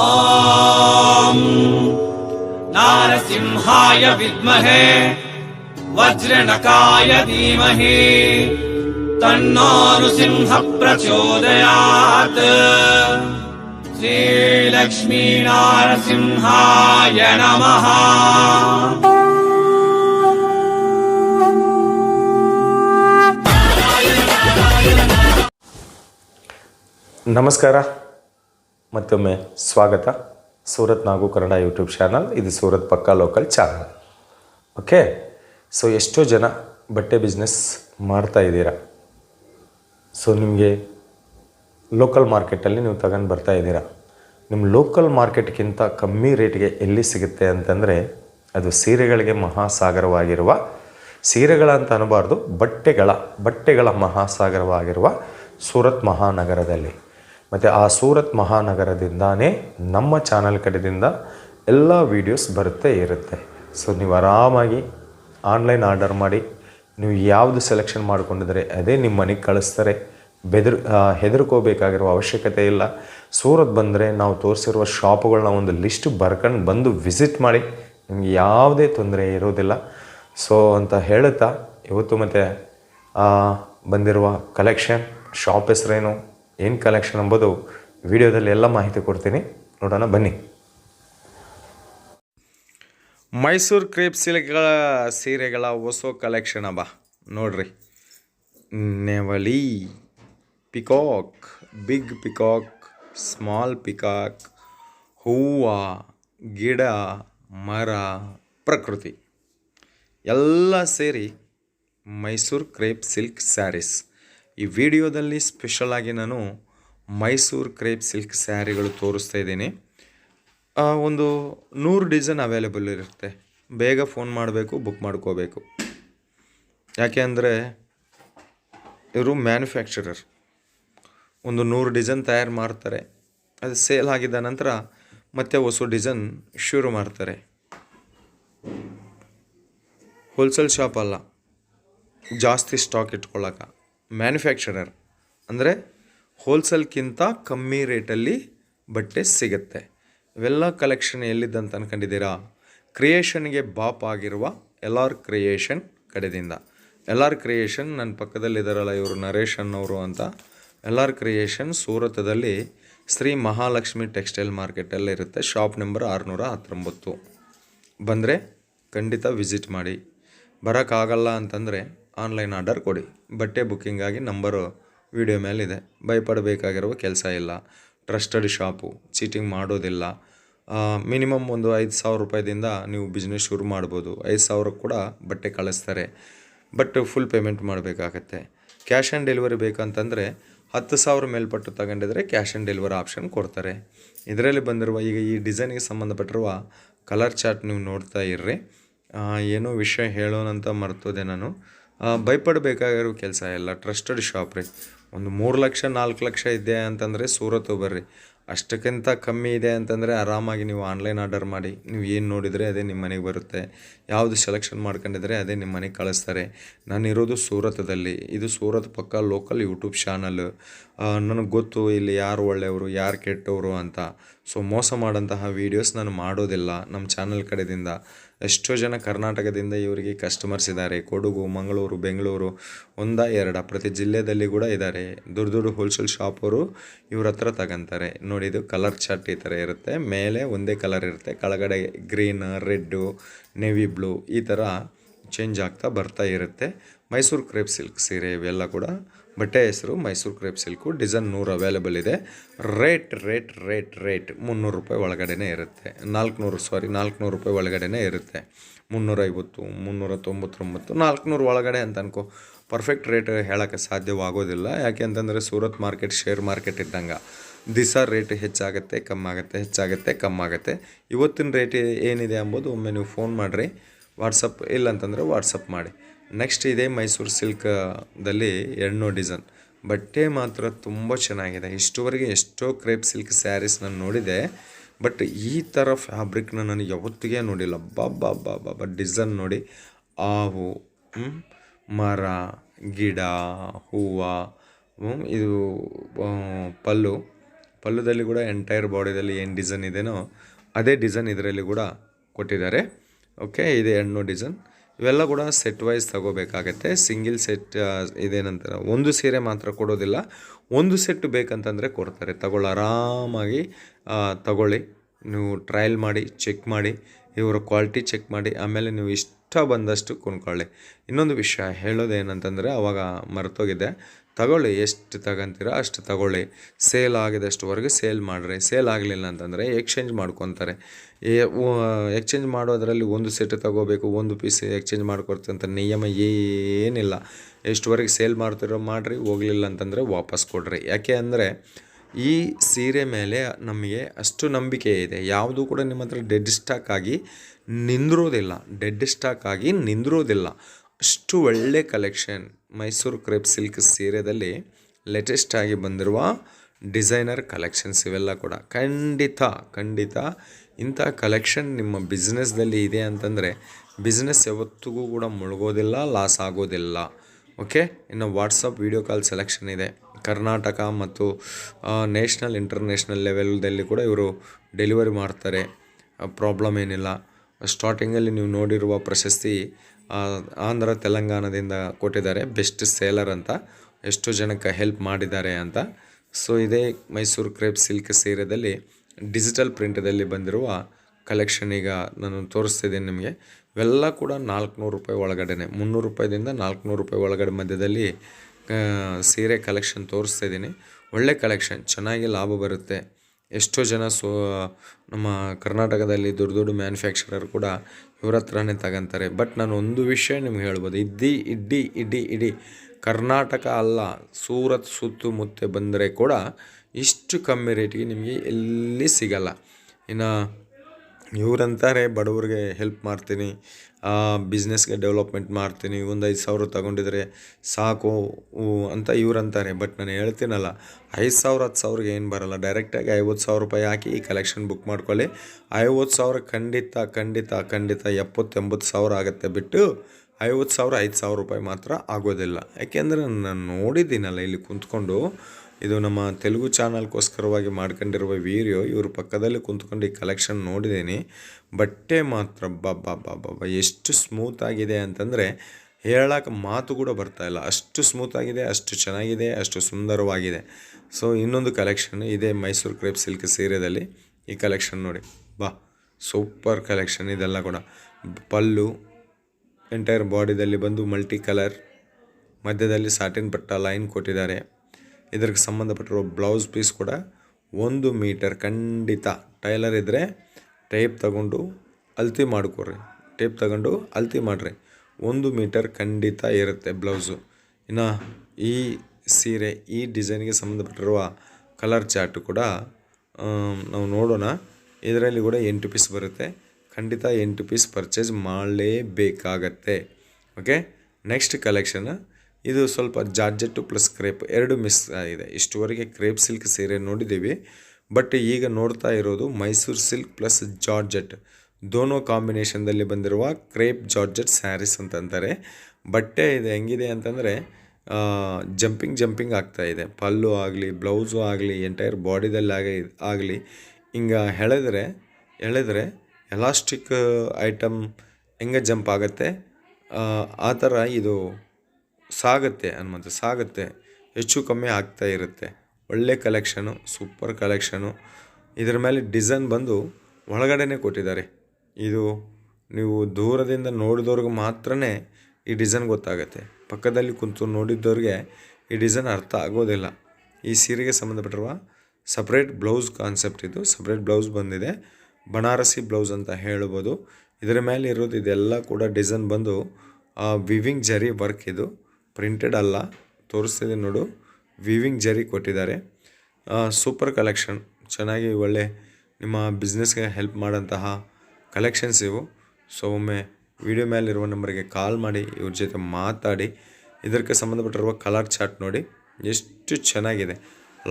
ॐ नारसिंहाय विद्महे वज्रनकाय धीमहि तन्नो नृसिंह प्रचोदयात् श्रीलक्ष्मीनारसिंहाय नमः ನಮಸ್ಕಾರ ಮತ್ತೊಮ್ಮೆ ಸ್ವಾಗತ. Surat Nagu Kannada YouTube channel. ಇದು ಸೂರತ್ ಪಕ್ಕಾ ಲೋಕಲ್ ಚಾನಲ್. ಓಕೆ ಸೊ ಎಷ್ಟೋ ಜನ ಬಟ್ಟೆ ಬಿಸ್ನೆಸ್ ಮಾಡ್ತಾ ಇದ್ದೀರಾ. ಸೊ ನಿಮಗೆ ಲೋಕಲ್ ಮಾರ್ಕೆಟಲ್ಲಿ ನೀವು ತಗೊಂಡು ಬರ್ತಾ ಇದ್ದೀರಾ. ನಿಮ್ಮ ಲೋಕಲ್ ಮಾರ್ಕೆಟ್ಗಿಂತ ಕಮ್ಮಿ ರೇಟ್ಗೆ ಎಲ್ಲಿ ಸಿಗುತ್ತೆ ಅಂತಂದರೆ, ಅದು ಸೀರೆಗಳಿಗೆ ಮಹಾಸಾಗರವಾಗಿರುವ, ಸೀರೆಗಳ ಅಂತ ಅನ್ನಬಾರ್ದು ಬಟ್ಟೆಗಳ ಬಟ್ಟೆಗಳ ಮಹಾಸಾಗರವಾಗಿರುವ ಸೂರತ್ ಮಹಾನಗರದಲ್ಲಿ. ಮತ್ತು ಆ ಸೂರತ್ ಮಹಾನಗರದಿಂದಾನೇ ನಮ್ಮ ಚಾನಲ್ ಕಡೆಯಿಂದ ಎಲ್ಲ ವೀಡಿಯೋಸ್ ಬರುತ್ತೆ, ಇರುತ್ತೆ. ಸೊ ನೀವು ಆರಾಮಾಗಿ ಆನ್ಲೈನ್ ಆರ್ಡರ್ ಮಾಡಿ, ನೀವು ಯಾವುದು ಸೆಲೆಕ್ಷನ್ ಮಾಡಿಕೊಂಡಿದ್ರೆ ಅದೇ ನಿಮ್ಮ ಮನೆಗೆ ಕಳಿಸ್ತಾರೆ. ಬೆದರ್ ಹೆದರ್ಕೋಬೇಕಾಗಿರುವ ಅವಶ್ಯಕತೆ ಇಲ್ಲ. ಸೂರತ್ ಬಂದರೆ ನಾವು ತೋರಿಸಿರುವ ಶಾಪುಗಳನ್ನ ಒಂದು ಲಿಸ್ಟ್ ಬರ್ಕೊಂಡು ಬಂದು ವಿಸಿಟ್ ಮಾಡಿ, ನಿಮಗೆ ಯಾವುದೇ ತೊಂದರೆ ಇರೋದಿಲ್ಲ. ಸೊ ಅಂತ ಹೇಳುತ್ತಾ, ಇವತ್ತು ಮತ್ತು ಬಂದಿರುವ ಕಲೆಕ್ಷನ್ ಶಾಪ್ ಹೆಸರೇನು? ಏನು ಕಲೆಕ್ಷನ್ ಅಂಬೋದು ವಿಡಿಯೋದಲ್ಲಿ ಎಲ್ಲ ಮಾಹಿತಿ ಕೊಡ್ತೀನಿ. ನೋಡೋಣ, ಬನ್ನಿ. ಮೈಸೂರು ಕ್ರೇಪ್ ಸಿಲ್ಕ್ಗಳ ಸೀರೆಗಳ ಹೊಸ ಕಲೆಕ್ಷನ್ ಅಬ್ಬ. ನೋಡ್ರಿ. ನೆವಳಿ peacock, big peacock, small peacock, ಹೂವು, ಗಿಡ, ಮರ, ಪ್ರಕೃತಿ. ಎಲ್ಲ ಸೇರಿ ಮೈಸೂರು ಕ್ರೇಪ್ ಸಿಲ್ಕ್ ಸ್ಯಾರೀಸ್. ಈ ವಿಡಿಯೋದಲ್ಲಿ ಸ್ಪೆಷಲಾಗಿ ನಾನು ಮೈಸೂರು ಕ್ರೇಪ್ ಸಿಲ್ಕ್ ಸ್ಯಾರಿಗಳು ತೋರಿಸ್ತಾ ಇದ್ದೀನಿ. ಒಂದು ನೂರು ಡಿಸೈನ್ ಅವೈಲೇಬಲ್ ಇರುತ್ತೆ. ಬೇಗ ಫೋನ್ ಮಾಡಬೇಕು ಬುಕ್ ಮಾಡ್ಕೋಬೇಕು. ಯಾಕೆ ಅಂದರೆ ಇವರು ಮ್ಯಾನುಫ್ಯಾಕ್ಚರರ್ ಒಂದು ನೂರು ಡಿಸೈನ್ ತಯಾರು ಮಾಡ್ತಾರೆ. ಅದು ಸೇಲ್ ಆಗಿದ್ದ ನಂತರ ಮತ್ತೆ ಹೊಸ ಡಿಸೈನ್ ಶುರು ಮಾಡ್ತಾರೆ. ಹೋಲ್ಸೇಲ್ ಶಾಪ್ ಅಲ್ಲ. ಜಾಸ್ತಿ ಸ್ಟಾಕ್ ಇಟ್ಕೊಳ್ಳೋಕೆ ಮ್ಯಾನುಫ್ಯಾಕ್ಚರರ್. ಅಂದರೆ ಹೋಲ್ಸೇಲ್ಗಿಂತ ಕಮ್ಮಿ ರೇಟಲ್ಲಿ ಬಟ್ಟೆ ಸಿಗುತ್ತೆ. ಇವೆಲ್ಲ ಕಲೆಕ್ಷನ್ ಎಲ್ಲಿದ್ದಂತ ಅನ್ಕೊಂಡಿದ್ದೀರಾ? ಕ್ರಿಯೇಷನ್ಗೆ ಬಾಪ್ ಆಗಿರುವ ಎಲ್ ಆರ್ ಕ್ರಿಯೇಷನ್ ಕಡೆದಿಂದ. ಎಲ್ ಆರ್ ಕ್ರಿಯೇಷನ್ ನನ್ನ ಪಕ್ಕದಲ್ಲಿದ್ದಾರಲ್ಲ ಇವರು ನರೇಶ್ ಅನ್ನೋರು ಅಂತ. ಎಲ್ ಆರ್ ಕ್ರಿಯೇಷನ್ ಸೂರತದಲ್ಲಿ ಶ್ರೀ ಮಹಾಲಕ್ಷ್ಮಿ ಟೆಕ್ಸ್ಟೈಲ್ ಮಾರ್ಕೆಟಲ್ಲಿ ಇರುತ್ತೆ. ಶಾಪ್ ನಂಬರ್ ಆರುನೂರ ಹತ್ತೊಂಬತ್ತು. ಬಂದರೆ ಖಂಡಿತ ವಿಸಿಟ್ ಮಾಡಿ. ಬರೋಕ್ಕಾಗಲ್ಲ ಅಂತಂದರೆ ಆನ್ಲೈನ್ ಆರ್ಡರ್ ಕೊಡಿ. ಬಟ್ಟೆ ಬುಕ್ಕಿಂಗಾಗಿ ನಂಬರು ವಿಡಿಯೋ ಮೇಲಿದೆ. ಭಯಪಡಬೇಕಾಗಿರುವ ಕೆಲಸ ಇಲ್ಲ. ಟ್ರಸ್ಟೆಡ್ ಶಾಪು ಚೀಟಿಂಗ್ ಮಾಡೋದಿಲ್ಲ. ಮಿನಿಮಮ್ ಒಂದು ಐದು ಸಾವಿರ ರೂಪಾಯಿದಿಂದ ನೀವು ಬಿಸ್ನೆಸ್ ಶುರು ಮಾಡ್ಬೋದು. ಐದು ಸಾವಿರಕ್ಕೆ ಕೂಡ ಬಟ್ಟೆ ಕಳಿಸ್ತಾರೆ. ಬಟ್ ಫುಲ್ ಪೇಮೆಂಟ್ ಮಾಡಬೇಕಾಗತ್ತೆ. ಕ್ಯಾಶ್ ಆನ್ ಡೆಲಿವರಿ ಬೇಕಂತಂದರೆ ಹತ್ತು ಸಾವಿರ ಮೇಲ್ಪಟ್ಟು ತಗೊಂಡಿದ್ರೆ ಕ್ಯಾಶ್ ಆನ್ ಡೆಲಿವರಿ ಆಪ್ಷನ್ ಕೊಡ್ತಾರೆ. ಇದರಲ್ಲಿ ಬಂದಿರುವ ಈಗ ಈ ಡಿಸೈನಿಗೆ ಸಂಬಂಧಪಟ್ಟಿರುವ ಕಲರ್ ಚಾರ್ಟ್ ನೀವು ನೋಡ್ತಾ ಇರ್ರಿ. ಏನೋ ವಿಷಯ ಹೇಳೋಣಂತ ಮರ್ತೋದೆ ನಾನು. ಭಯಪಡಬೇಕಾಗಿರೋ ಕೆಲಸ ಇಲ್ಲ ಟ್ರಸ್ಟೆಡ್ ಶಾಪ್ ರೀ. ಒಂದು ಮೂರು ಲಕ್ಷ, ನಾಲ್ಕು ಲಕ್ಷ ಇದೆ ಅಂತಂದರೆ ಸೂರತ್ ಬರ್ರಿ. ಅಷ್ಟಕ್ಕಿಂತ ಕಮ್ಮಿ ಇದೆ ಅಂತಂದರೆ ಆರಾಮಾಗಿ ನೀವು ಆನ್ಲೈನ್ ಆರ್ಡರ್ ಮಾಡಿ, ನೀವು ಏನು ನೋಡಿದರೆ ಅದೇ ನಿಮ್ಮ ಮನೆಗೆ ಬರುತ್ತೆ. ಯಾವುದು ಸೆಲೆಕ್ಷನ್ ಮಾಡ್ಕೊಂಡಿದ್ರೆ ಅದೇ ನಿಮ್ಮ ಮನೆಗೆ ಕಳಿಸ್ತಾರೆ. ನಾನಿರೋದು ಸೂರತದಲ್ಲಿ ಇದು ಸೂರತ್ ಪಕ್ಕ ಲೋಕಲ್ ಯೂಟ್ಯೂಬ್ ಚಾನಲ್ ನನಗೆ ಗೊತ್ತು ಇಲ್ಲಿ ಯಾರು ಒಳ್ಳೆಯವರು, ಯಾರು ಕೆಟ್ಟವರು ಅಂತ. ಸೊ ಮೋಸ ಮಾಡೋಂತಹ ವೀಡಿಯೋಸ್ ನಾನು ಮಾಡೋದಿಲ್ಲ ನಮ್ಮ ಚಾನಲ್ ಕಡೆಯಿಂದ ಎಷ್ಟೋ ಜನ ಕರ್ನಾಟಕದಿಂದ ಇವರಿಗೆ ಕಸ್ಟಮರ್ಸ್ ಇದ್ದಾರೆ. ಕೊಡಗು, ಮಂಗಳೂರು, ಬೆಂಗಳೂರು, ಒಂದ ಎರಡ ಪ್ರತಿ ಜಿಲ್ಲೆಯಲ್ಲಿ ಕೂಡ ಇದ್ದಾರೆ. ದೊಡ್ಡ ದೊಡ್ಡ ಹೋಲ್ಸೇಲ್ ಶಾಪವರು ಇವ್ರ ಹತ್ರ ತಗೊಂತಾರೆ. ನೋಡಿ, ಇದು ಕಲರ್ ಚಾರ್ಟ್ ಈ ಥರ ಇರುತ್ತೆ. ಮೇಲೆ ಒಂದೇ ಕಲರ್ ಇರುತ್ತೆ. ಕೆಳಗಡೆ ಗ್ರೀನ್ ರೆಡ್ಡು ನೆವಿ ಬ್ಲೂ ಈ ಥರ ಚೇಂಜ್ ಆಗ್ತಾ ಬರ್ತಾ ಇರುತ್ತೆ. ಮೈಸೂರು ಕ್ರೇಪ್ ಸಿಲ್ಕ್ ಸೀರೆ ಇವೆಲ್ಲ ಕೂಡ ಬಟ್ಟೆ ಹೆಸರು ಮೈಸೂರು ಕ್ರೇಪ್ ಸಿಲ್ಕು, ಡಿಸೈನ್ ನೂರು ಅವೈಲೇಬಲ್ ಇದೆ. ರೇಟ್ ರೇಟ್ ರೇಟ್ ರೇಟ್ ಮುನ್ನೂರು ರೂಪಾಯಿ ಒಳಗಡೆನೇ ಇರುತ್ತೆ. ನಾಲ್ಕುನೂರು ಸಾರಿ ನಾಲ್ಕುನೂರು ರೂಪಾಯಿ ಒಳಗಡೆನೇ ಇರುತ್ತೆ. ಮುನ್ನೂರೈವತ್ತು ಮುನ್ನೂರ ತೊಂಬತ್ತೊಂಬತ್ತು ನಾಲ್ಕುನೂರು ಒಳಗಡೆ ಅಂತ ಅನ್ಕೋ. ಪರ್ಫೆಕ್ಟ್ ರೇಟ್ ಹೇಳೋಕ್ಕೆ ಸಾಧ್ಯವಾಗೋದಿಲ್ಲ. ಯಾಕೆ ಅಂತಂದರೆ ಸೂರತ್ ಮಾರ್ಕೆಟ್ ಶೇರ್ ಮಾರ್ಕೆಟ್ ಇದ್ದಂಗೆ. ದಿವಸ ರೇಟ್ ಹೆಚ್ಚಾಗುತ್ತೆ, ಕಮ್ಮಾಗುತ್ತೆ ಹೆಚ್ಚಾಗುತ್ತೆ, ಕಮ್ಮಾಗುತ್ತೆ. ಇವತ್ತಿನ ರೇಟ್ ಏನಿದೆ ಎಂಬುದು ಒಮ್ಮೆ ನೀವು ಫೋನ್ ಮಾಡಿರಿ. ವಾಟ್ಸಪ್ ಇಲ್ಲ ಅಂತಂದರೆ ವಾಟ್ಸಪ್ ಮಾಡಿ. ನೆಕ್ಸ್ಟ್ ಇದೆ ಮೈಸೂರು ಸಿಲ್ಕ್ದಲ್ಲಿ ಎಣ್ಣು ಡಿಸೈನ್ ಬಟ್ಟೆ ಮಾತ್ರ ತುಂಬ ಚೆನ್ನಾಗಿದೆ. ಇಷ್ಟುವರೆಗೆ ಎಷ್ಟೋ ಕ್ರೇಪ್ ಸಿಲ್ಕ್ ಸ್ಯಾರೀಸ್ ನಾನು ನೋಡಿದೆ. ಬಟ್ ಈ ಥರ ಫ್ಯಾಬ್ರಿಕ್ನ ನಾನು ಯಾವತ್ತಿಗೆ ನೋಡಿಲ್ಲ. ಬಾಬಾ ಬಾಬಾ ಬಾ ಡಿಸೈನ್ ನೋಡಿ. ಆವು ಮರ, ಗಿಡ, ಹೂವು ಇದು ಪಲ್ಲು. ಪಲ್ಲುದಲ್ಲಿ ಕೂಡ ಎಂಟೈರ್ ಬಾಡಿದಲ್ಲಿ ಏನು ಡಿಸೈನ್ ಇದೆಯೋ ಅದೇ ಡಿಸೈನ್ ಇದರಲ್ಲಿ ಕೂಡ ಕೊಟ್ಟಿದ್ದಾರೆ. ಓಕೆ ಇದೆ ಹೆಣ್ಣು ಡಿಸೈನ್ ಇವೆಲ್ಲ ಕೂಡ ಸೆಟ್ ವೈಸ್ ತಗೋಬೇಕಾಗತ್ತೆ. ಸಿಂಗಿಲ್ ಸೆಟ್ ಇದೇನಂತಾರೆ, ಒಂದು ಸೀರೆ ಮಾತ್ರ ಕೊಡೋದಿಲ್ಲ. ಒಂದು ಸೆಟ್ ಬೇಕಂತಂದರೆ ಕೊಡ್ತಾರೆ. ತಗೊಳ್ಳಿ, ಆರಾಮಾಗಿ ತಗೊಳ್ಳಿ. ನೀವು ಟ್ರಯಲ್ ಮಾಡಿ ಚೆಕ್ ಮಾಡಿ. ಇವರ ಕ್ವಾಲಿಟಿ ಚೆಕ್ ಮಾಡಿ ಆಮೇಲೆ ನೀವು ಇಷ್ಟ ಬಂದಷ್ಟು ಕೊಂಡ್ಕೊಳ್ಳಿ. ಇನ್ನೊಂದು ವಿಷಯ ಹೇಳೋದೇನಂತಂದರೆ ಅವಾಗ ಮರೆತೋಗಿದೆ. ತಗೊಳ್ಳಿ, ಎಷ್ಟು ತಗೊಂತೀರ ಅಷ್ಟು ತಗೊಳ್ಳಿ. ಸೇಲ್ ಆಗಿದಷ್ಟುವರೆಗೆ ಸೇಲ್ ಮಾಡಿರಿ. ಸೇಲ್ ಆಗಲಿಲ್ಲ ಅಂತಂದರೆ ಎಕ್ಸ್ಚೇಂಜ್ ಮಾಡ್ಕೊತಾರೆ. ಎಕ್ಸ್ಚೇಂಜ್ ಮಾಡೋದರಲ್ಲಿ ಒಂದು ಸೆಟ್ ತಗೋಬೇಕು, ಒಂದು ಪೀಸ್ ಎಕ್ಸ್ಚೇಂಜ್ ಮಾಡ್ಕೊಡ್ತೀವಿ ಅಂತ ನಿಯಮ ಏನಿಲ್ಲ. ಎಷ್ಟುವರೆಗೆ ಸೇಲ್ ಮಾಡ್ತಿರೋ ಮಾಡಿರಿ, ಹೋಗಲಿಲ್ಲ ಅಂತಂದರೆ ವಾಪಸ್ ಕೊಡ್ರಿ. ಯಾಕೆ ಅಂದರೆ ಈ ಸೀರೆ ಮೇಲೆ ನಮಗೆ ಅಷ್ಟು ನಂಬಿಕೆ ಇದೆ. ಯಾವುದು ಕೂಡ ನಿಮ್ಮ ಹತ್ರ ಡೆಡ್ ಸ್ಟಾಕ್ ಆಗಿ ನಿಂದಿರೋದಿಲ್ಲ. ಡೆಡ್ ಸ್ಟಾಕ್ ಆಗಿ ನಿಂದಿರೋದಿಲ್ಲ. ಅಷ್ಟು ಒಳ್ಳೆ ಕಲೆಕ್ಷನ್ ಮೈಸೂರು ಕ್ರೆಪ್ ಸಿಲ್ಕ್ ಸೀರೆದಲ್ಲಿ ಲೇಟೆಸ್ಟ್ ಆಗಿ ಬಂದಿರುವ ಡಿಸೈನರ್ ಕಲೆಕ್ಷನ್ಸ್ ಇವೆಲ್ಲ ಕೂಡ. ಖಂಡಿತ ಖಂಡಿತ ಇಂಥ ಕಲೆಕ್ಷನ್ ನಿಮ್ಮ ಬಿಸ್ನೆಸ್ದಲ್ಲಿ ಇದೆ ಅಂತಂದರೆ ಬಿಸ್ನೆಸ್ ಯಾವತ್ತಿಗೂ ಕೂಡ ಮುಳುಗೋದಿಲ್ಲ ಲಾಸ್ ಆಗೋದಿಲ್ಲ. ಓಕೆ ಇನ್ನು ವಾಟ್ಸಪ್ ವೀಡಿಯೋ ಕಾಲ್ ಸೆಲೆಕ್ಷನ್ ಇದೆ. ಕರ್ನಾಟಕ ಮತ್ತು ನ್ಯಾಷನಲ್ ಇಂಟರ್ನ್ಯಾಷನಲ್ ಲೆವೆಲ್ದಲ್ಲಿ ಕೂಡ ಇವರು ಡೆಲಿವರಿ ಮಾಡ್ತಾರೆ. ಪ್ರಾಬ್ಲಮ್ ಏನಿಲ್ಲ. ಸ್ಟಾರ್ಟಿಂಗಲ್ಲಿ ನೀವು ನೋಡಿರುವ ಪ್ರಶಸ್ತಿ ಆಂಧ್ರ, ತೆಲಂಗಾಣದಿಂದ ಕೊಟ್ಟಿದ್ದಾರೆ. ಬೆಸ್ಟ್ ಸೇಲರ್ ಅಂತ ಎಷ್ಟು ಜನಕ್ಕೆ ಹೆಲ್ಪ್ ಮಾಡಿದ್ದಾರೆ ಅಂತ. ಸೊ ಇದೇ ಮೈಸೂರು ಕ್ರೇಪ್ ಸಿಲ್ಕ್ ಸೀರೆದಲ್ಲಿ ಡಿಜಿಟಲ್ ಪ್ರಿಂಟದಲ್ಲಿ ಬಂದಿರುವ ಕಲೆಕ್ಷನ್ ಈಗ ನಾನು ತೋರಿಸ್ತಿದ್ದೀನಿ ನಿಮಗೆ. ಇವೆಲ್ಲ ಕೂಡ ನಾಲ್ಕುನೂರು ರೂಪಾಯಿ ಒಳಗಡೆ ಮುನ್ನೂರು ರೂಪಾಯಿದಿಂದ ನಾಲ್ಕುನೂರು ರೂಪಾಯಿ ಒಳಗಡೆ ಮಧ್ಯದಲ್ಲಿ ಸೀರೆ ಕಲೆಕ್ಷನ್ ತೋರಿಸ್ತಾ ಇದ್ದೀನಿ. ಒಳ್ಳೆ ಕಲೆಕ್ಷನ್ ಚೆನ್ನಾಗಿ ಲಾಭ ಬರುತ್ತೆ. ಎಷ್ಟೋ ಜನ ಸೋ, ನಮ್ಮ ಕರ್ನಾಟಕದಲ್ಲಿ ದೊಡ್ಡ ದೊಡ್ಡ ಮ್ಯಾನುಫ್ಯಾಕ್ಚರರ್ ಕೂಡ ಇವ್ರ ಹತ್ರನೇ ತಗೊಂತಾರೆ. ಬಟ್ ನಾನು ಒಂದು ವಿಷಯ ನಿಮ್ಗೆ ಹೇಳ್ಬೋದು. ಇದ್ದಿ, ಇಡ್ಡಿ ಇಡೀ ಇಡೀ ಕರ್ನಾಟಕ ಅಲ್ಲ, ಸೂರತ್ ಸುತ್ತಮುತ್ತ ಬಂದರೆ ಕೂಡ ಇಷ್ಟು ಕಮ್ಮಿ ರೇಟಿಗೆ ನಿಮಗೆ ಎಲ್ಲಿ ಸಿಗಲ್ಲ. ಇನ್ನು ಇವರಂತಾರೆ, ಬಡವ್ರಿಗೆ ಹೆಲ್ಪ್ ಮಾಡ್ತೀನಿ ಬಿಸ್ನೆಸ್ಗೆ ಡೆವಲಪ್ಮೆಂಟ್ ಮಾಡ್ತೀನಿ, ಒಂದು ಐದು ಸಾವಿರ ತಗೊಂಡಿದ್ರೆ ಸಾಕು ಅಂತ ಇವ್ರಂತಾರೆ. ಬಟ್ ನಾನು ಹೇಳ್ತೀನಲ್ಲ, ಐದು ಸಾವಿರ, ಹತ್ತು ಸಾವಿರಗೆ ಏನು ಬರಲ್ಲ. ಡೈರೆಕ್ಟಾಗಿ ಐವತ್ತು ಸಾವಿರ ರೂಪಾಯಿ ಹಾಕಿ ಈ ಕಲೆಕ್ಷನ್ ಬುಕ್ ಮಾಡ್ಕೊಳ್ಳಿ. ಐವತ್ತು ಸಾವಿರ ಖಂಡಿತ ಖಂಡಿತ ಖಂಡಿತ ಎಪ್ಪತ್ತೆಂಬತ್ತು ಸಾವಿರ ಆಗುತ್ತೆ ಬಿಟ್ಟು ಐವತ್ತು ಸಾವಿರ, ಐದು ಸಾವಿರ ರೂಪಾಯಿ ಮಾತ್ರ ಆಗೋದಿಲ್ಲ. ಯಾಕೆಂದರೆ ನಾನು ನೋಡಿದ್ದೀನಲ್ಲ, ಇಲ್ಲಿ ಕುಂತ್ಕೊಂಡು ಇದು ನಮ್ಮ ತೆಲುಗು ಚಾನಲ್ಗೋಸ್ಕರವಾಗಿ ಮಾಡ್ಕೊಂಡಿರುವ ವೀಡಿಯೋ, ಇವ್ರ ಪಕ್ಕದಲ್ಲಿ ಕುಂತ್ಕೊಂಡು ಈ ಕಲೆಕ್ಷನ್ ನೋಡಿದ್ದೀನಿ. ಬಟ್ಟೆ ಮಾತ್ರ ಬಾಬಾ ಬಾಬಾ ಎಷ್ಟು ಸ್ಮೂತ್ ಆಗಿದೆ ಅಂತಂದರೆ ಹೇಳಕ್ಕೆ ಮಾತು ಕೂಡ ಬರ್ತಾ ಇಲ್ಲ. ಅಷ್ಟು ಸ್ಮೂತ್ ಆಗಿದೆ, ಅಷ್ಟು ಚೆನ್ನಾಗಿದೆ, ಅಷ್ಟು ಸುಂದರವಾಗಿದೆ. ಸೊ ಇನ್ನೊಂದು ಕಲೆಕ್ಷನ್ ಇದೆ ಮೈಸೂರು ಕ್ರೇಪ್ ಸಿಲ್ಕ್ ಸೀರೆದಲ್ಲಿ. ಈ ಕಲೆಕ್ಷನ್ ನೋಡಿ. ಬಾ, ಸೂಪರ್ ಕಲೆಕ್ಷನ್ ಇದೆಲ್ಲ ಕೂಡ. ಪಲ್ಲು ಎಂಟೈರ್ ಬಾಡಿದಲ್ಲಿ ಬಂದು ಮಲ್ಟಿ ಕಲರ್ ಮಧ್ಯದಲ್ಲಿ ಸಾಟಿನ್ ಪಟ್ಟ ಲೈನ್ ಕೊಟ್ಟಿದ್ದಾರೆ. ಇದಕ್ಕೆ ಸಂಬಂಧಪಟ್ಟಿರೋ ಬ್ಲೌಸ್ ಪೀಸ್ ಕೂಡ ಒಂದು ಮೀಟರ್ ಖಂಡಿತ. ಟೈಲರ್ ಇದ್ದರೆ ಟೇಪ್ ತಗೊಂಡು ಅಲ್ತಿ ಮಾಡಿಕೊಡ್ರಿ. ಟೇಪ್ ತಗೊಂಡು ಅಲ್ತಿ ಮಾಡಿರಿ. ಒಂದು ಮೀಟರ್ ಖಂಡಿತ ಇರುತ್ತೆ ಬ್ಲೌಸು. ಇನ್ನು ಈ ಸೀರೆ, ಈ ಡಿಸೈನ್ಗೆ ಸಂಬಂಧಪಟ್ಟಿರುವ ಕಲರ್ ಚಾರ್ಟ್ ಕೂಡ ನಾವು ನೋಡೋಣ. ಇದರಲ್ಲಿ ಕೂಡ ಎಂಟು ಪೀಸ್ ಬರುತ್ತೆ. ಖಂಡಿತ ಎಂಟು ಪೀಸ್ ಪರ್ಚೇಸ್ ಮಾಡಲೇಬೇಕಾಗತ್ತೆ. ಓಕೆ? ನೆಕ್ಸ್ಟ್ ಕಲೆಕ್ಷನ್ ಇದು ಸ್ವಲ್ಪ ಜಾರ್ಜೆಟ್ಟು ಪ್ಲಸ್ ಕ್ರೇಪ್ ಎರಡು ಮಿಸ್ ಆಗಿದೆ. ಇಷ್ಟುವರೆಗೆ ಕ್ರೇಪ್ ಸಿಲ್ಕ್ ಸೀರೆ ನೋಡಿದ್ದೀವಿ. ಬಟ್ ಈಗ ನೋಡ್ತಾ ಇರೋದು ಮೈಸೂರು ಸಿಲ್ಕ್ ಪ್ಲಸ್ ಜಾರ್ಜೆಟ್. ದೋನೋ ಕಾಂಬಿನೇಷನ್ದಲ್ಲಿ ಬಂದಿರುವ ಕ್ರೇಪ್ ಜಾರ್ಜೆಟ್ ಸ್ಯಾರೀಸ್ ಅಂತಂತಾರೆ ಬಟ್ಟೆ ಇದು ಹೆಂಗಿದೆ ಅಂತಂದರೆ ಜಂಪಿಂಗ್ ಜಂಪಿಂಗ್ ಆಗ್ತಾ ಇದೆ. ಪಲ್ಲು ಆಗಲಿ ಬ್ಲೌಸು ಆಗಲಿ ಎಂಟೈರ್ ಬಾಡಿದಲ್ಲಿ ಆಗ ಆಗಲಿ ಹಿಂಗೆ ಎಳೆದ್ರೆ ಎಳೆದ್ರೆ ಎಲಾಸ್ಟಿಕ್ ಐಟಮ್ ಹೆಂಗೆ ಜಂಪ್ ಆಗುತ್ತೆ? ಆ, ಆ ಥರ ಇದು ಸಾಗುತ್ತೆ ಅನ್ನುವಂಥ ಸಾಗುತ್ತೆ. ಹೆಚ್ಚು ಕಮ್ಮಿ ಆಗ್ತಾ ಇರುತ್ತೆ. ಒಳ್ಳೆ ಕಲೆಕ್ಷನು ಸೂಪರ್ ಕಲೆಕ್ಷನು ಇದರ ಮೇಲೆ ಡಿಸೈನ್ ಬಂದು ಒಳಗಡೆನೇ ಕೊಟ್ಟಿದ್ದಾರೆ. ಇದು ನೀವು ದೂರದಿಂದ ನೋಡಿದವ್ರಿಗೆ ಮಾತ್ರ ಈ ಡಿಸೈನ್ ಗೊತ್ತಾಗುತ್ತೆ. ಪಕ್ಕದಲ್ಲಿ ಕುಂತು ನೋಡಿದ್ದವ್ರಿಗೆ ಈ ಡಿಸೈನ್ ಅರ್ಥ ಆಗೋದಿಲ್ಲ. ಈ ಸೀರೆಗೆ ಸಂಬಂಧಪಟ್ಟಿರುವ ಸಪ್ರೇಟ್ ಬ್ಲೌಸ್ ಕಾನ್ಸೆಪ್ಟ್ ಇದು. ಸಪ್ರೇಟ್ ಬ್ಲೌಸ್ ಬಂದಿದೆ. ಬನಾರಸಿ ಬ್ಲೌಸ್ ಅಂತ ಹೇಳ್ಬೋದು. ಇದರ ಮೇಲೆ ಇರೋದು ಇದೆಲ್ಲ ಕೂಡ ಡಿಸೈನ್ ಬಂದು ವಿವಿಂಗ್ ಜರಿ ವರ್ಕ್ ಇದು. ಪ್ರಿಂಟೆಡ್ ಅಲ್ಲ, ತೋರಿಸ್ತಿದೆ ನೋಡು. ವಿವಿಂಗ್ ಜರಿ ಕೊಟ್ಟಿದ್ದಾರೆ. ಸೂಪರ್ ಕಲೆಕ್ಷನ್ ಚೆನ್ನಾಗಿ ಒಳ್ಳೆ ನಿಮ್ಮ ಬಿಸ್ನೆಸ್ಗೆ ಹೆಲ್ಪ್ ಮಾಡೋಂತಹ ಕಲೆಕ್ಷನ್ಸ್ ಇವು. ಸೊ ಒಮ್ಮೆ ವಿಡಿಯೋ ಮೇಲಿರುವ ನಂಬರ್ಗೆ ಕಾಲ್ ಮಾಡಿ, ಇವ್ರ ಜೊತೆ ಮಾತಾಡಿ. ಇದಕ್ಕೆ ಸಂಬಂಧಪಟ್ಟಿರುವ ಕಲರ್ ಚಾರ್ಟ್ ನೋಡಿ. ಎಷ್ಟು ಚೆನ್ನಾಗಿದೆ.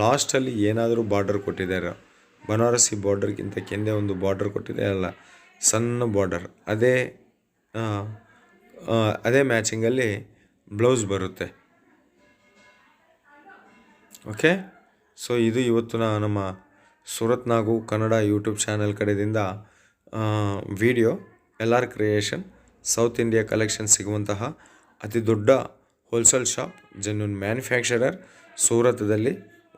ಲಾಸ್ಟಲ್ಲಿ ಏನಾದರೂ ಬಾರ್ಡರ್ ಕೊಟ್ಟಿದ್ದಾರೆ. ಬನಾರಸಿ ಬಾರ್ಡರ್ಗಿಂತ ಕೆಂದೆ ಒಂದು ಬಾರ್ಡರ್ ಕೊಟ್ಟಿದೆ ಅಲ್ಲ, ಸಣ್ಣ ಬಾರ್ಡರ್ ಅದೇ ಅದೇ ಮ್ಯಾಚಿಂಗಲ್ಲಿ ಬ್ಲೌಸ್ ಬರುತ್ತೆ. ಓಕೆ ಸೊ ಇದು ಇವತ್ತು ನಮ್ಮ ಸೂರತ್ನಾಗು ಕನ್ನಡ ಯೂಟ್ಯೂಬ್ ಚಾನಲ್ ಕಡೆಯಿಂದ video L R creation South India collection ಸಿಗುವಂತಹ ಅತಿ ದೊಡ್ಡ ಹೋಲ್ಸೇಲ್ ಶಾಪ್ ಜೆನ್ಯೂನ್ ಮ್ಯಾನುಫ್ಯಾಕ್ಚರರ್ ಸೂರತದಲ್ಲಿ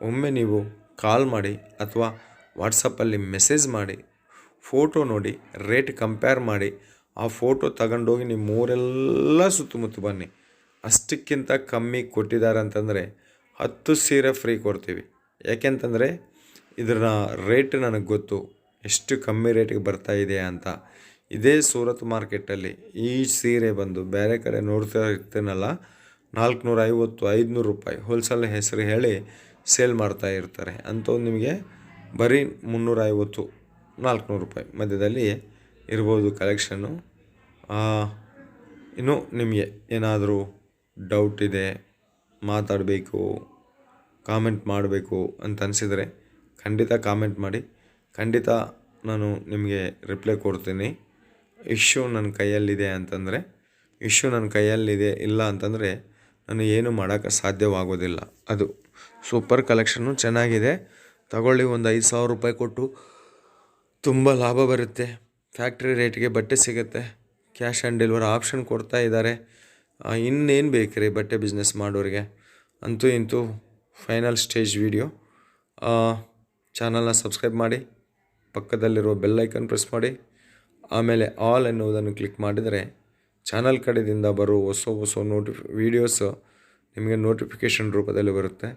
ಒಮ್ಮೆ ನೀವು ಕಾಲ್ ಮಾಡಿ ಅಥವಾ ವಾಟ್ಸಪ್ಪಲ್ಲಿ ಮೆಸೇಜ್ ಮಾಡಿ ಫೋಟೋ ನೋಡಿ ರೇಟ್ ಕಂಪೇರ್ ಮಾಡಿ, ಆ ಫೋಟೋ ತಗೊಂಡೋಗಿ ನಿಮ್ಮ ಊರೆಲ್ಲ ಸುತ್ತಮುತ್ತ ಬನ್ನಿ. ಅಷ್ಟಕ್ಕಿಂತ ಕಮ್ಮಿ ಕೊಟ್ಟಿದ್ದಾರೆ ಅಂತಂದರೆ ಹತ್ತು ಸೀರೆ ಫ್ರೀ ಕೊಡ್ತೀವಿ. ಯಾಕೆಂತಂದರೆ ಇದರ ರೇಟ್ ನನಗೆ ಗೊತ್ತು. ಎಷ್ಟು ಕಮ್ಮಿ ರೇಟಿಗೆ ಬರ್ತಾ ಇದೆ ಅಂತ. ಇದೇ ಸೂರತ್ ಮಾರ್ಕೆಟಲ್ಲಿ ಈ ಸೀರೆ ಬಂದು ಬೇರೆ ಕಡೆ ನೋಡ್ತಾ ಇರ್ತೀನಲ್ಲ ನಾಲ್ಕುನೂರ ಐವತ್ತು ಐದುನೂರು ರೂಪಾಯಿ ಹೋಲ್ಸೇಲ್ ಹೆಸರು ಹೇಳಿ ಸೇಲ್ ಮಾಡ್ತಾ ಇರ್ತಾರೆ. ಅಂಥವು ನಿಮಗೆ ಬರೀ ಮುನ್ನೂರ ಐವತ್ತು ನಾಲ್ಕುನೂರು ರೂಪಾಯಿ ಮಧ್ಯದಲ್ಲಿ ಇರ್ಬೋದು ಕಲೆಕ್ಷನ್ನು ಇನ್ನು ನಿಮಗೆ ಏನಾದರೂ ಡೌಟ್ ಇದೆ, ಮಾತಾಡಬೇಕು ಕಾಮೆಂಟ್ ಮಾಡಬೇಕು ಅಂತ ಅನಿಸಿದರೆ ಖಂಡಿತ ಕಾಮೆಂಟ್ ಮಾಡಿ. ಖಂಡಿತ ನಾನು ನಿಮಗೆ ರಿಪ್ಲೈ ಕೊಡ್ತೀನಿ. ಇಶ್ಯೂ ನನ್ನ ಕೈಯಲ್ಲಿದೆ ಅಂತಂದರೆ ಇಶ್ಯೂ ನನ್ನ ಕೈಯಲ್ಲಿದೆ ಇಲ್ಲ ಅಂತಂದರೆ ನಾನು ಏನು ಮಾಡೋಕ್ಕೆ ಸಾಧ್ಯವಾಗೋದಿಲ್ಲ. ಅದು ಸೂಪರ್ ಕಲೆಕ್ಷನ್ನು ಚೆನ್ನಾಗಿದೆ. ತಗೊಳ್ಳಿ ಒಂದು ಐದು ಸಾವಿರ ರೂಪಾಯಿ ಕೊಟ್ಟು. ತುಂಬ ಲಾಭ ಬರುತ್ತೆ. ಫ್ಯಾಕ್ಟ್ರಿ ರೇಟ್ಗೆ ಬಟ್ಟೆ ಸಿಗುತ್ತೆ. ಕ್ಯಾಶ್ ಆನ್ ಡೆಲಿವರಿ ಆಪ್ಷನ್ ಕೊಡ್ತಾ ಇದ್ದಾರೆ. ಇನ್ನೇನು ಬೇಕು ರೀ ಬಟ್ಟೆ ಬಿಸ್ನೆಸ್ ಮಾಡೋರಿಗೆ? ಅಂತೂ ಇಂತೂ ಫೈನಲ್ ಸ್ಟೇಜ್ ವಿಡಿಯೋ ಚಾನಲ್ನ ಸಬ್ಸ್ಕ್ರೈಬ್ ಮಾಡಿ ಪಕ್ಕದಲ್ಲಿರುವ ಬೆಲ್ ಐಕನ್ ಪ್ರೆಸ್ ಮಾಡಿ, ಆಮೇಲೆ ಆಲ್ ಎನ್ನುವುದನ್ನು ಕ್ಲಿಕ್ ಮಾಡಿದರೆ ಚಾನಲ್ ಕಡೆಯಿಂದ ಬರುವ ಹೊಸ ಹೊಸ ನೋಟಿಫಿ ವೀಡಿಯೋಸ್ ನಿಮಗೆ ನೋಟಿಫಿಕೇಷನ್ ರೂಪದಲ್ಲಿ ಬರುತ್ತೆ.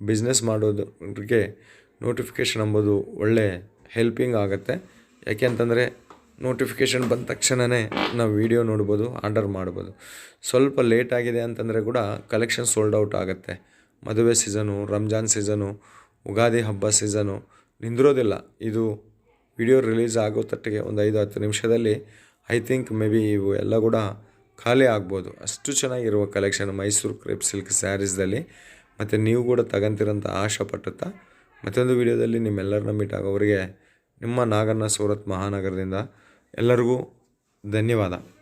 ಬಿಸ್ನೆಸ್ ಮಾಡೋದಕ್ಕೆ ನೋಟಿಫಿಕೇಷನ್ ಎಂಬುದು ಒಳ್ಳೆ ಹೆಲ್ಪಿಂಗ್ ಆಗುತ್ತೆ. ಯಾಕೆಂತಂದರೆ ನೋಟಿಫಿಕೇಷನ್ ಬಂದ ತಕ್ಷಣವೇ ನಾವು ವಿಡಿಯೋ ನೋಡ್ಬೋದು ಆರ್ಡರ್ ಮಾಡ್ಬೋದು. ಸ್ವಲ್ಪ ಲೇಟ್ ಆಗಿದೆ ಅಂತಂದರೆ ಕೂಡ ಕಲೆಕ್ಷನ್ ಸೋಲ್ಡ್ ಔಟ್ ಆಗುತ್ತೆ. ಮದುವೆ ಸೀಸನು ರಂಜಾನ್ ಸೀಸನು ಉಗಾದಿ ಹಬ್ಬ ಸೀಸನು ನಿಂದಿರೋದಿಲ್ಲ. ಇದು ವಿಡಿಯೋ ರಿಲೀಸ್ ಆಗೋ ತಟ್ಟಿಗೆ ಒಂದು ಐದು, ಹತ್ತು ನಿಮಿಷದಲ್ಲಿ ಐ ಥಿಂಕ್ ಮೇ ಬಿ ಇವು ಎಲ್ಲ ಕೂಡ ಖಾಲಿ ಆಗ್ಬೋದು. ಅಷ್ಟು ಚೆನ್ನಾಗಿರುವ ಕಲೆಕ್ಷನ್ ಮೈಸೂರು ಕ್ರೇಪ್ ಸಿಲ್ಕ್ ಸ್ಯಾರೀಸ್ದಲ್ಲಿ ಮತ್ತು ನೀವು ಕೂಡ ತಗೊಂತೀರಂತ ಆಶೆ ಪಟ್ಟುತ್ತಾ. ಮತ್ತೊಂದು ವಿಡಿಯೋದಲ್ಲಿ ನಿಮ್ಮೆಲ್ಲರನ್ನ ಮೀಟ್ ಆಗೋವರಿಗೆ ನಿಮ್ಮ ನಾಗಣ್ಣ ಸೂರತ್ ಮಹಾನಗರದಿಂದ ಎಲ್ಲರಿಗೂ ಧನ್ಯವಾದ.